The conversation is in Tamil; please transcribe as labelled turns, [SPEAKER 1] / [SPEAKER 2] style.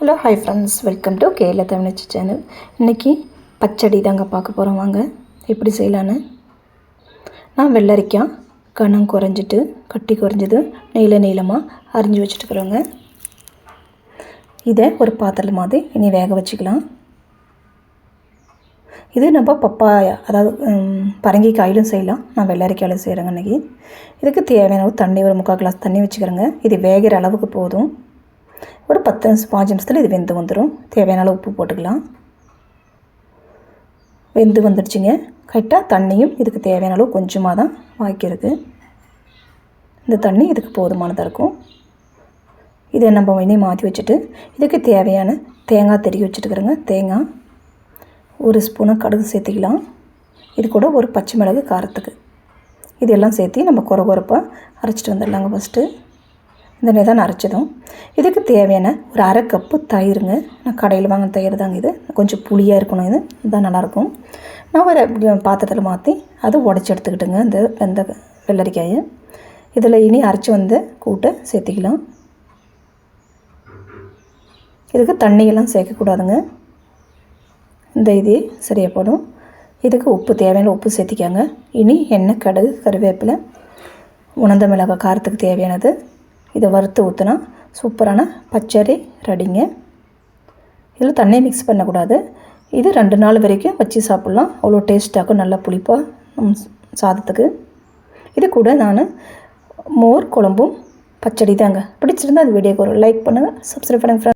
[SPEAKER 1] Hello hi friends welcome to கேல தமிழச்சி சேனல் இன்றைக்கி பச்சடி தாங்க பார்க்க போகிறோம் வாங்க எப்படி செய்யலான்னு? நான் வெள்ளரிக்காய் கணம் குறைஞ்சிட்டு கட்டி குறைஞ்சது நீள நீளமாக அரிஞ்சு வச்சுட்டுக்கிறோங்க. இதை ஒரு பாத்திரம் மாதிரி இனி வேக வச்சுக்கலாம். இது நம்ம பப்பாயா அதாவது பரங்கி பரங்கிக்காயிலும் செய்யலாம். நான் வெள்ளரிக்காயிலும் செய்கிறேங்க இன்றைக்கி இதுக்கு தேவையான தண்ணி ஒரு முக்கால் கிளாஸ் தண்ணி வச்சுக்கிறேங்க. இது வேகிற அளவுக்கு போதும். ஒரு பத்து நிமிஷம் பாஞ்சு நிமிஷத்தில் இது வெந்து வந்துடும் தேவையான அளவு உப்பு போட்டுக்கலாம். வெந்து வந்துடுச்சுங்க. கரெக்டாக தண்ணியும் இதுக்கு தேவையான அளவு கொஞ்சமாக தான் வாய்க்கிறது. இந்த தண்ணி இதுக்கு போதுமானதாக இருக்கும். இதை நம்ம இனி மாற்றி வச்சுட்டு இதுக்கு தேவையான தேங்காய் திருகி வச்சுட்டுக்கிறோங்க தேங்காய். ஒரு ஸ்பூனை கடுகு சேர்த்திக்கலாம். இது கூட ஒரு பச்சை மிளகு காரத்துக்கு. இதெல்லாம் சேர்த்து நம்ம குறை குறப்பாக அரைச்சிட்டு வந்துடலாங்க ஃபஸ்ட்டு இந்த மாதிரி அரைச்சதும். இதுக்கு தேவையான ஒரு அரை கப்பு தயிருங்க. நான் கடையில் வாங்கின தயிர் தாங்க இது. கொஞ்சம் புளியாக இருக்கணும் இது. இதுதான் நல்லாயிருக்கும். நான் ஒரு பாத்திரத்தில் மாற்றி அதை உடச்சி எடுத்துக்கிட்டுங்க. இந்த வெந்த வெள்ளரிக்காயை. இதில் இனி அரைச்சி வந்து கூட்டை சேர்த்திக்கலாம். இதுக்கு தண்ணியெல்லாம் சேர்க்கக்கூடாதுங்க. இந்த இது சரியாக போடும் இதுக்கு உப்பு தேவையான உப்பு சேர்த்திக்காங்க. இனி எண்ணெய் கடுகு கருவேப்பிலை உணர்ந்த மிளகாய் காரத்துக்கு தேவையானது. இதை வறுத்து ஊற்றினா சூப்பரான பச்சரி ரெடிங்க. இதில் தண்ணியை மிக்ஸ் பண்ணக்கூடாது. இது ரெண்டு நாள் வரைக்கும் வச்சு சாப்பிட்லாம். அவ்வளோ டேஸ்ட்டாகும் நல்லா புளிப்பாக நம் சாதத்துக்கு. இது கூட நான் மோர் குழம்பும் பச்சடி தாங்க. பிடிச்சிருந்தா அந்த வீடியோக்கு ஒரு லைக் பண்ணுங்கள் சப்ஸ்கிரைப் பண்ணுங்கள்.